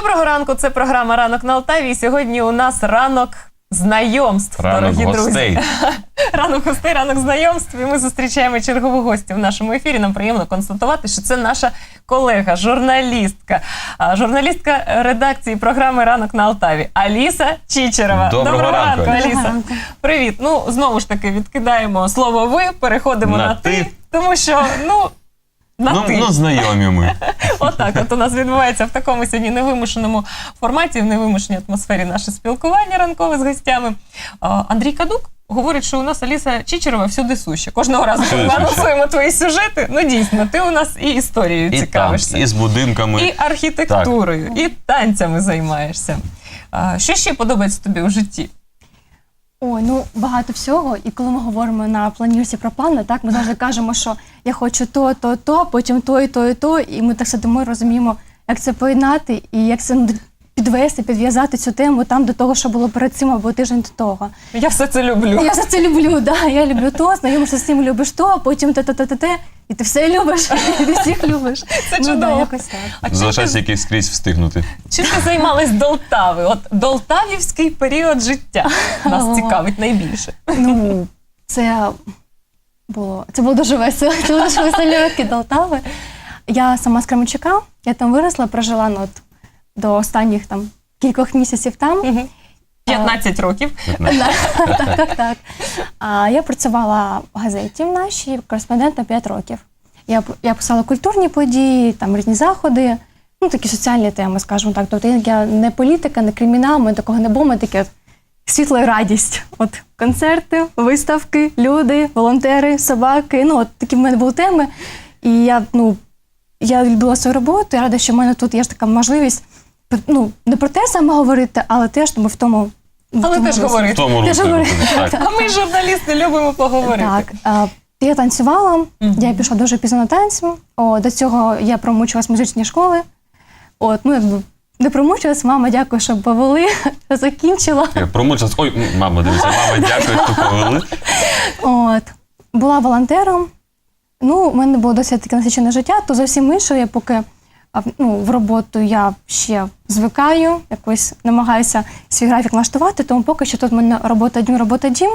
Доброго ранку. Це програма Ранок на Алтаві. І сьогодні у нас ранок знайомств. Ранок дорогі гостей. друзі. ранок гостей, ранок знайомств. І ми зустрічаємо чергову гостю в нашому ефірі. Нам приємно констатувати, що це наша колега, журналістка, а, журналістка редакції програми Ранок на Алтаві Аліса Чічерова. Доброго ранку, Аліса. Доброго. Привіт. Ну знову ж таки відкидаємо слово ви, переходимо на, На ти, ти. тому що ну. На Ну, ти. ну, знайомі ми. Отак, от у нас відбувається в такому сьогодні невимушеному форматі, в невимушеній атмосфері наше спілкування ранкове з гостями. А, Андрій Кадук говорить, що у нас Аліса Чичерова всюди суща. Кожного разу, коли ми анонсуємо твої сюжети, ну дійсно, ти у нас і історією І там, цікавишся, і з будинками. і архітектурою, і танцями займаєшся. А, Що ще подобається тобі у житті? Ой, ну багато всього. І коли ми говоримо на планірці про плани, так ми завжди кажемо, що я хочу то, то, то, потім то, і то, і то. І ми так сидимо і розуміємо, як це поєднати і як це підвести, підв'язати цю тему там до того, що було перед цим або тиждень до того. Я все це люблю. Я за це люблю, да. Я люблю то, знайомишся з цим, любиш то, а потім те, те, те, те, те, і ти все любиш, і ти всіх любиш. Це ну, чудово. Да, якось так. А чим Залишається ти, якийсь скрізь встигнути. чим ти займалась Долтави? От Долтавівський період життя нас цікавить найбільше. Ну, це було, це було дуже весело. Це було дуже веселі роки Долтави. Я сама з Кременчука, я там виросла, прожила ну, от, до останніх там кількох місяців там. Мгм. 15 років. так, так, так. А я працювала в газеті в нашій, кореспондент на 5 років. Я, п- я писала культурні події, там різні заходи, ну такі соціальні теми, скажімо так. Тобто я не політика, не кримінал, ми такого не було, ми таке от світла і радість. От концерти, виставки, люди, волонтери, собаки. Ну, от такі в мене були теми. І я, ну, я любила свою роботу, я рада, що в мене тут є ж така можливість. Ну, не про те саме говорити, але теж тому в тому. Але теж. В говорити. тому Ти руслі. ж говориш. Так. А ми, журналісти, любимо поговорити. Так, а, я танцювала, я пішла дуже пізно на танці. О, до цього я промучилась в музичній школи. От, ну якби не промучилась, мама, дякую, що повели, закінчила. Я Промучилась. Ой, м, мама, дивися, мама, дякую, що повели. От, була волонтером. Ну, у мене було досить таке насичене життя, то зовсім інше, я поки ну, в роботу я ще звикаю, якось намагаюся свій графік влаштувати, тому поки що тут в мене робота дню, робота дім.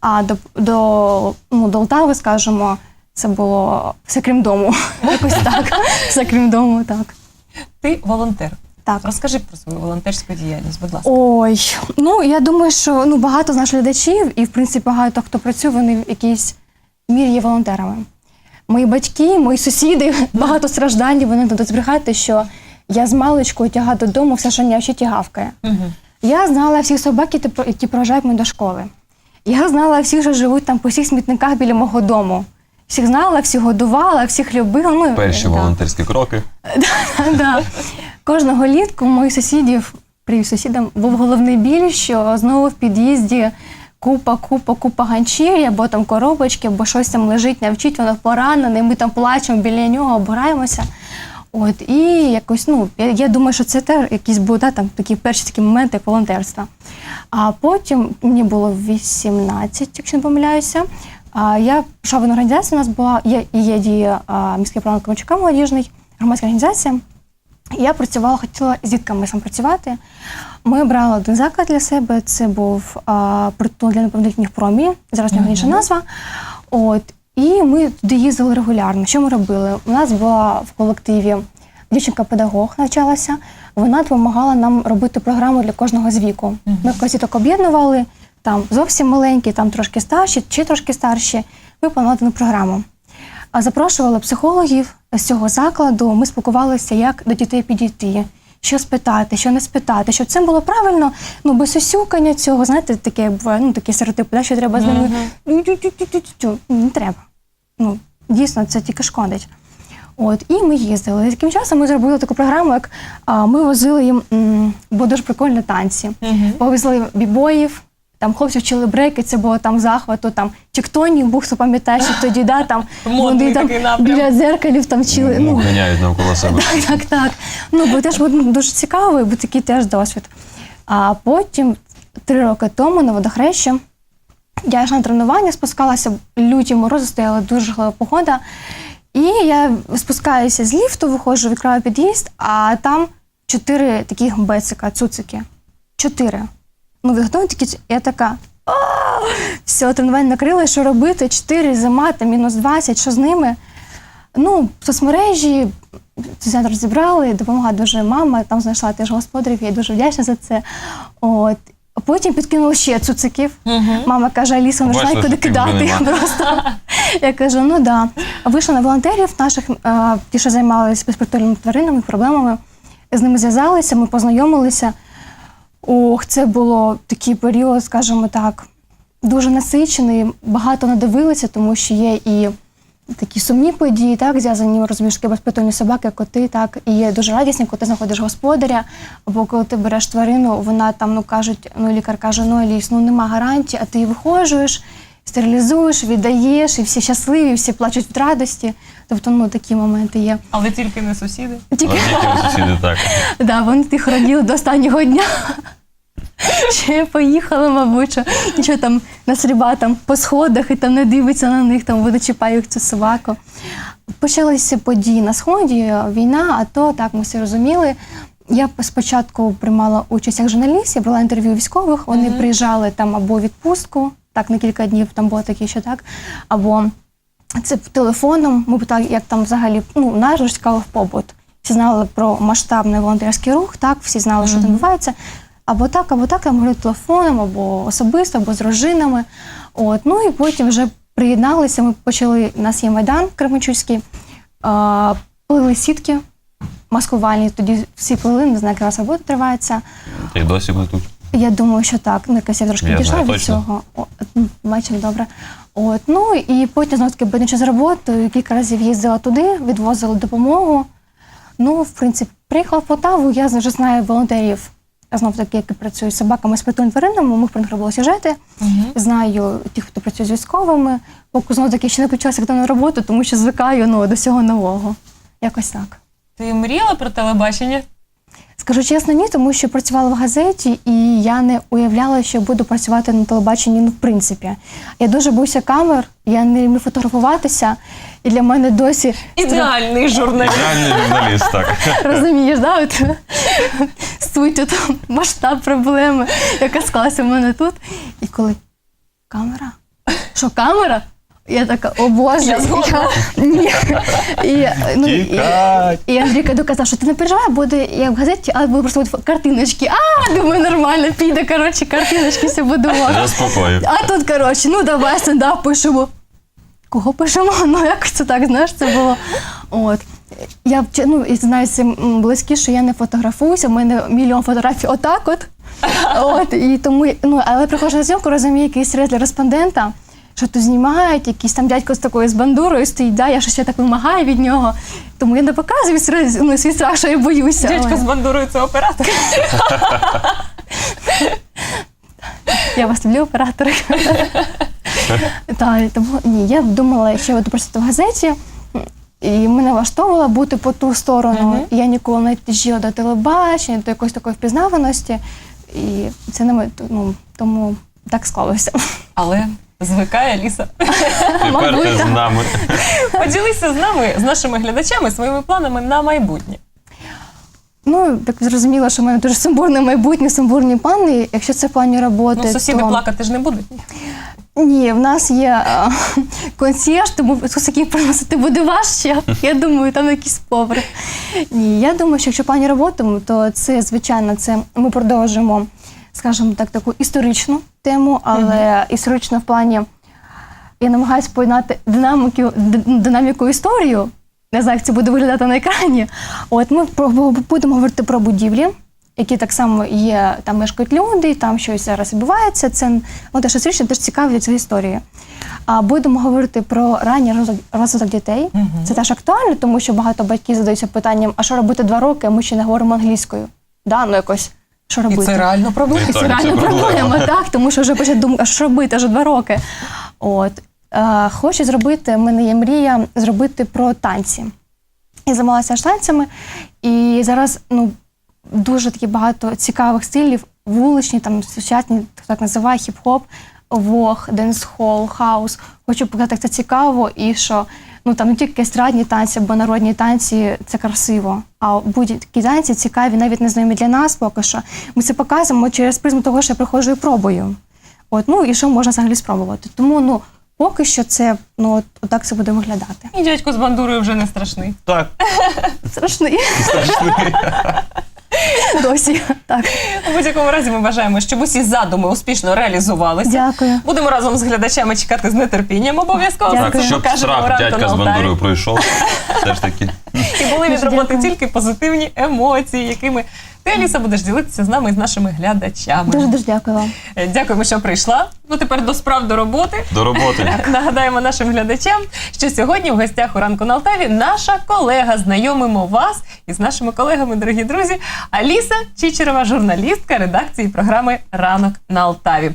А до, до, ну, до Полтави, скажімо, це було все крім дому. Якось так. Все крім дому, так. Ти волонтер. Так. Розкажи про свою волонтерську діяльність, будь ласка. Ой, ну я думаю, що ну багато з наших глядачів, і в принципі багато хто працює, вони в якійсь мірі є волонтерами. Мої батьки, мої сусіди, багато страждань, вони не будуть збрехати, що я з маличкою тягаю додому все, що нявчить і гавкає. Я знала всіх собак, які типу- які мене до школи. Я знала всіх, що живуть там по всіх смітниках біля мого дому. Всіх знала, всіх годувала, всіх любила. Ну, Перші да. волонтерські кроки. Да. Кожного літку у моїх сусідів, привіт сусідам, був головний біль, що знову в під'їзді купа, купа, купа ганчір'я, або там коробочки, або щось там лежить, навчить, воно поранене, і ми там плачемо біля нього, обираємося. От, і якось, ну, я, я думаю, що це теж якісь були да, там, такі перші такі моменти волонтерства. А потім мені було 18, якщо не помиляюся. А, я пішла в організацію, у нас була, є, є дія міський план Камачука молодіжний, громадська організація. Я працювала, хотіла з дітками сам працювати. Ми брали один заклад для себе. Це був а, притул для неповнолітніх промі, зараз нього інша назва. От, і ми туди їздили регулярно. Що ми робили? У нас була в колективі дівчинка-педагог навчалася. Вона допомагала нам робити програму для кожного з віку. Ми якось діток об'єднували, там зовсім маленькі, там трошки старші, чи трошки старші. Ми планували одну програму. А запрошували психологів з цього закладу. Ми спілкувалися, як до дітей підійти, що спитати, що не спитати, щоб це було правильно, ну без осюкання цього, знаєте, таке буває, ну такі стереотипи, да, що треба з ними тю-тю-тю-тю-тю. не треба. Ну дійсно, це тільки шкодить. От і ми їздили. І таким часом ми зробили таку програму, як а, ми возили їм м, було дуже прикольні танці. Повезли бібоїв, там хлопці вчили брейки, це було там захвату, там тіктонік був, хто пам'ятає, що тоді да, там Модний вони там такий напрям. біля дзеркалів там вчили. Ну, Ну, ганяють навколо себе. так, так. Ну, бо теж було дуже цікаво, бо такий теж досвід. А потім, три роки тому, на водохрещі, я йшла на тренування, спускалася люті морози, стояла дуже жахлива погода. І я спускаюся з ліфту, виходжу, відкриваю під'їзд, а там чотири таких бецика, цуцики. Чотири. Ну, відготовлені такі, я така. «А, Все, тренування накрили, що робити? Чотири зима, там мінус 20, що з ними? Ну, в соцмережі центр зібрали, допомогла дуже мама, там знайшла теж господарів, я дуже вдячна за це. От. Потім підкинули ще цуциків. Мама каже, Аліса, не знає, куди кидати. Просто. Я кажу, ну да. Вийшла на волонтерів наших, е, ті, що займалися безпритульними тваринами, проблемами. З ними зв'язалися, ми познайомилися. Ох, це було такий період, скажімо так, дуже насичений. Багато надивилися, тому що є і такі сумні події, так, зв'язані розбіжки безпритульні собаки, коти, так, і є дуже радісні, коли ти знаходиш господаря, або коли ти береш тварину, вона там, ну кажуть, ну лікар каже, ну Аліс, ну нема гарантії, а ти її виходжуєш, стерилізуєш, віддаєш, і всі щасливі, всі плачуть від радості. Тобто, ну такі моменти є. Але тільки не сусіди. Тільки Родителі, сусіди, так. Да, вони тихо раділи до останнього дня. Ще я поїхала, мабуть, що там на стріба там по сходах і там не дивиться на них, там вони чіпають цю собаку. Почалися події на сході, війна, а то так ми всі розуміли. Я спочатку приймала участь як журналіст, я брала інтерв'ю військових, вони приїжджали там або відпустку, так на кілька днів, там було таке, що так, або це телефоном. Ми питали, як там взагалі ну, нас ж цікавив побут. Всі знали про масштабний волонтерський рух, так, всі знали, що там відбувається. Або так, або так, я говорю телефоном, або особисто, або з дружинами. От, ну і потім вже приєдналися. Ми почали, у нас є майдан Кременчуцький, а, плили сітки маскувальні. Тоді всі плили, не знаю, яка у вас робота тривається. І досі плетуть. Я думаю, що так. Ну, якось я трошки відійшла від точно. цього. О, бачимо, добре. От, ну і потім знову таки будучи з роботою, кілька разів їздила туди, відвозила допомогу. Ну, в принципі, приїхала в Полтаву, я вже знаю волонтерів, знов таки, як я працюю з собаками з тваринами, ми про них робили сюжети. Знаю тих, хто працює з військовими, поки знов таки ще не включилася активну роботу, тому що звикаю ну, до всього нового. Якось так. Ти мріяла про телебачення? Скажу чесно, ні, тому що працювала в газеті, і я не уявляла, що буду працювати на телебаченні. Ну, в принципі, я дуже боюся камер, я не люблю фотографуватися, і для мене досі Ідеальний журналіст. Ідеальний журналіст, так. розумієш, да? От, суть от, масштаб проблеми, яка склалася в мене тут. І коли камера? Що камера? Я така, о Боже, Я згодна. ні. І, ну, і, Андрій Каду казав, що ти не переживай, буде як в газеті, але буде просто от картиночки. А, думаю, нормально, піде, коротше, картиночки все буде. А тут, коротше, ну давай стендап пишемо. Кого пишемо? Ну, якось це так, знаєш, це було. От. Я ну, і знаю це близькі, що я не фотографуюся, в мене мільйон фотографій отак от. от і тому, ну, але приходжу на зйомку, розумію, якийсь стрес для респондента, що тут знімають, якийсь там дядько з такою з бандурою стоїть, да, я щось ще так вимагаю від нього. Тому я не показую стрес- ну, свій страх, що я боюся. Дядько Ой. з бандурою це оператор. Я вас люблю, оператори. Тому ні, я думала, що я буду працювати в газеті, і мене влаштовувало бути по ту сторону. Я ніколи не тяжіла до телебачення, до якоїсь такої впізнаваності. І це не ми, ну, тому так склалося. Але звикає Ліса. Тепер ти з нами. Поділися з нами, з нашими глядачами, своїми планами на майбутнє. Ну, так зрозуміло, що в мене дуже сумбурне майбутнє, сумбурні плани. Якщо це в плані роботи, Ну, сусіди то... плакати ж не будуть. Ні, в нас є а, консьєрж, тому сусаків приносити буде важче. Я думаю, там якийсь повар. Ні, я думаю, що якщо в плані роботи, то це, звичайно, це ми продовжимо, скажімо так, таку історичну тему, але історично в плані я намагаюся поєднати динаміку, динаміку історію. Не знаю, як це буде виглядати на екрані. От ми про- будемо говорити про будівлі, які так само є, там мешкають люди, там щось зараз відбувається. Це ну, те, що стрічно, теж цікаві цієї історії. А будемо говорити про ранній розвиток, розвиток дітей. Це теж актуально, тому що багато батьків задаються питанням, а що робити два роки, ми ще не говоримо англійською. Да, ну якось, що І це реально проблема. І це Так, це проблема. проблема, так, тому що вже почать думати, а що робити, вже два роки. От. Е, хочу зробити, в мене є мрія зробити про танці. Я займалася танцями, і зараз ну, дуже такі багато цікавих стилів, вуличні, там сучасні, хто так називає, хіп-хоп, вог, денс-хол, хаус. Хочу показати, як це цікаво і що ну там не тільки естрадні танці або народні танці, це красиво. А будь-які танці цікаві, навіть незнайомі для нас поки що. Ми це показуємо через призму того, що я приходжу і пробую. От, ну і що можна взагалі спробувати. Тому ну поки що це ну от, отак це буде виглядати. І дядько з бандурою вже не страшний. Так, Страшний страшний. досі. Так, У будь-якому разі ми бажаємо, щоб усі задуми успішно реалізувалися. дякую. Будемо разом з глядачами чекати з нетерпінням обов'язково. Дякую. Так, щоб покажемо страх ранку дядька з бандурою пройшов. Все ж таки. І були від роботи тільки позитивні емоції, якими ти, Аліса, будеш ділитися з нами і з нашими глядачами. Дуже дуже дякую вам. Е, Дякуємо, що прийшла. Ну тепер до справ до роботи. До роботи. Нагадаємо нашим глядачам, що сьогодні в гостях у ранку на Алтаві наша колега. Знайомимо вас із нашими колегами, дорогі друзі. Аліса Чичерова, журналістка редакції програми Ранок на Алтаві.